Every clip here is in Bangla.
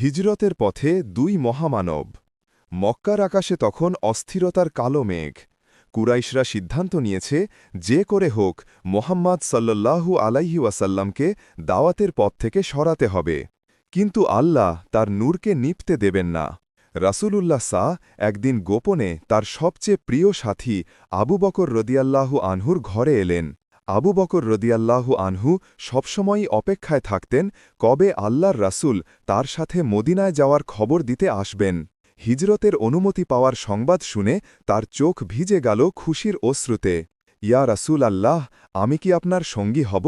হিজরতের পথে দুই মহামানব। মক্কার আকাশে তখন অস্থিরতার কালো মেঘ। কুরাইশরা সিদ্ধান্ত নিয়েছে, যে করে হোক, মোহাম্মদ সাল্লাল্লাহু আলাইহি ওয়াসাল্লামকে দাওয়াতের পথ থেকে সরাতে হবে। কিন্তু আল্লাহ তার নূরকে নিপতে দেবেন না। রাসূলুল্লাহ সাহ একদিন গোপনে তার সবচেয়ে প্রিয় সাথী আবু বকর রদিয়াল্লাহু আনহুর ঘরে এলেন। আবু বকর রদিয়াল্লাহু আনহু সবসময়ই অপেক্ষায় থাকতেন কবে আল্লাহর রাসূল তার সাথে মদিনায় যাওয়ার খবর দিতে আসবেন। হিজরতের অনুমতি পাওয়ার সংবাদ শুনে তার চোখ ভিজে গেল খুশির অশ্রুতে। ইয়া রাসূল আল্লাহ আমি কি আপনার সঙ্গী হব?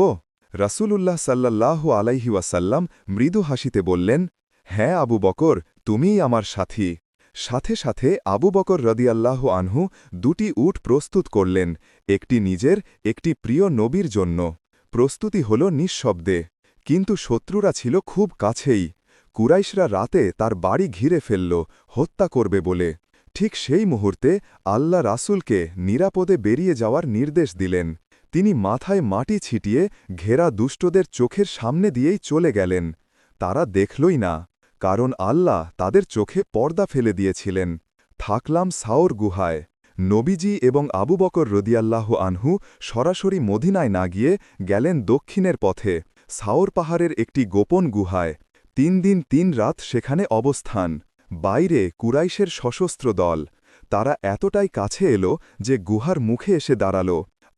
রাসূলুল্লাহ সাল্লাল্লাহু আলাইহি ওয়াসাল্লাম মৃদু হাসিতে বললেন হ্যাঁ আবু বকর, তুমিই আমার সাথী। সাথে সাথে আবু বকর রদিয়াল্লাহু আনহু দুটি উট প্রস্তুত করলেন, একটি নিজের, একটি প্রিয় নবীর জন্য। প্রস্তুতি হল নিঃশব্দে, কিন্তু শত্রুরা ছিল খুব কাছেই। কুরাইশরা রাতে তার বাড়ি ঘিরে ফেলল, হত্যা করবে বলে। ঠিক সেই মুহূর্তে আল্লাহ রাসুলকে নিরাপদে বেরিয়ে যাওয়ার নির্দেশ দিলেন। তিনি মাথায় মাটি ছিটিয়ে ঘেরা দুষ্টদের চোখের সামনে দিয়েই চলে গেলেন। তারা দেখলই না। কারণ আল্লাহ তাদের চোখে পর্দা ফেলে দিয়েছিলেন। থাকলাম সাওর গুহায়। নবীজি এবং আবু বকর রদিয়াল্লাহ আনহু সরাসরি মদিনায় না গিয়ে গেলেন দক্ষিণের পথে, সাওর পাহাড়ের একটি গোপন গুহায়। তিন দিন তিন রাত সেখানে অবস্থান। বাইরে কুরাইশের সশস্ত্র দল। তারা এতটাই কাছে এলো যে গুহার মুখে এসে দাঁড়াল।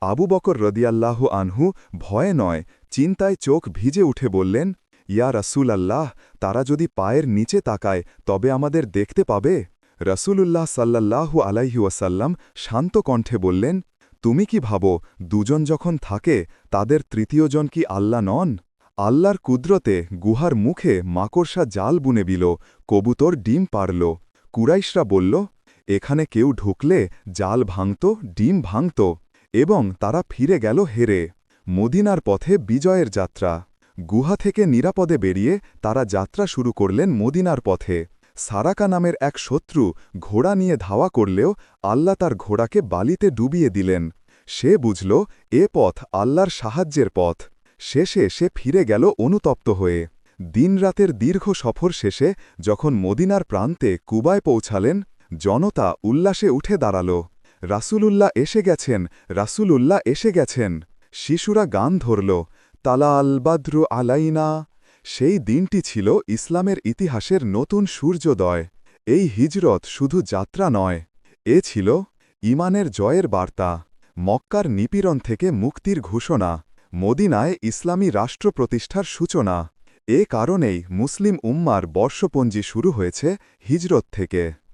আবু বকর রদিয়াল্লাহ আনহু ভয়ে নয়, চিন্তায় চোখ ভিজে উঠে বললেন ইয়া রাসূল আল্লাহ তারা যদি পায়ের নিচে তাকায়, তবে আমাদের দেখতে পাবে। রসুলুল্লাহ সাল্লাল্লাহু আলাইহি ওয়াসাল্লাম শান্ত কণ্ঠে বললেন, তুমি কি ভাবো, দুজন যখন থাকে, তাদের তৃতীয়জন কি আল্লাহ নন? আল্লাহর কুদরতে গুহার মুখে মাকড়সা জাল বুনে বিল, কবুতর ডিম পারল। কুরাইশরা বলল, এখানে কেউ ঢুকলে জাল ভাঙত, ডিম ভাঙত, এবং তারা ফিরে গেল হেরে। মদিনার পথে বিজয়ের যাত্রা। গুহা থেকে নিরাপদে বেরিয়ে তারা যাত্রা শুরু করলেন মদিনার পথে। সারাকা নামের এক শত্রু ঘোড়া নিয়ে ধাওয়া করলেও আল্লাহ তার ঘোড়াকে বালিতে ডুবিয়ে দিলেন। সে বুঝল, এ পথ আল্লাহর সাহায্যের পথ। শেষে সে ফিরে গেল অনুতপ্ত হয়ে। দিনরাতের দীর্ঘ সফর শেষে যখন মদিনার প্রান্তে কুবায় পৌঁছালেন, জনতা উল্লাসে উঠে দাঁড়াল। রাসূলুল্লাহ এসে গেছেন, রাসূলুল্লাহ এসে গেছেন। শিশুরা গান ধরল তালা আলবাদ্রু আলাইনা। সেই দিনটি ছিল ইসলামের ইতিহাসের নতুন সূর্যোদয়। এই হিজরত শুধু যাত্রা নয়, এ ছিল ইমানের জয়ের বার্তা, মক্কার নিপীড়ন থেকে মুক্তির ঘোষণা, মদিনায় ইসলামী রাষ্ট্র প্রতিষ্ঠার সূচনা। এ কারণেই মুসলিম উম্মার বর্ষপঞ্জি শুরু হয়েছে হিজরত থেকে।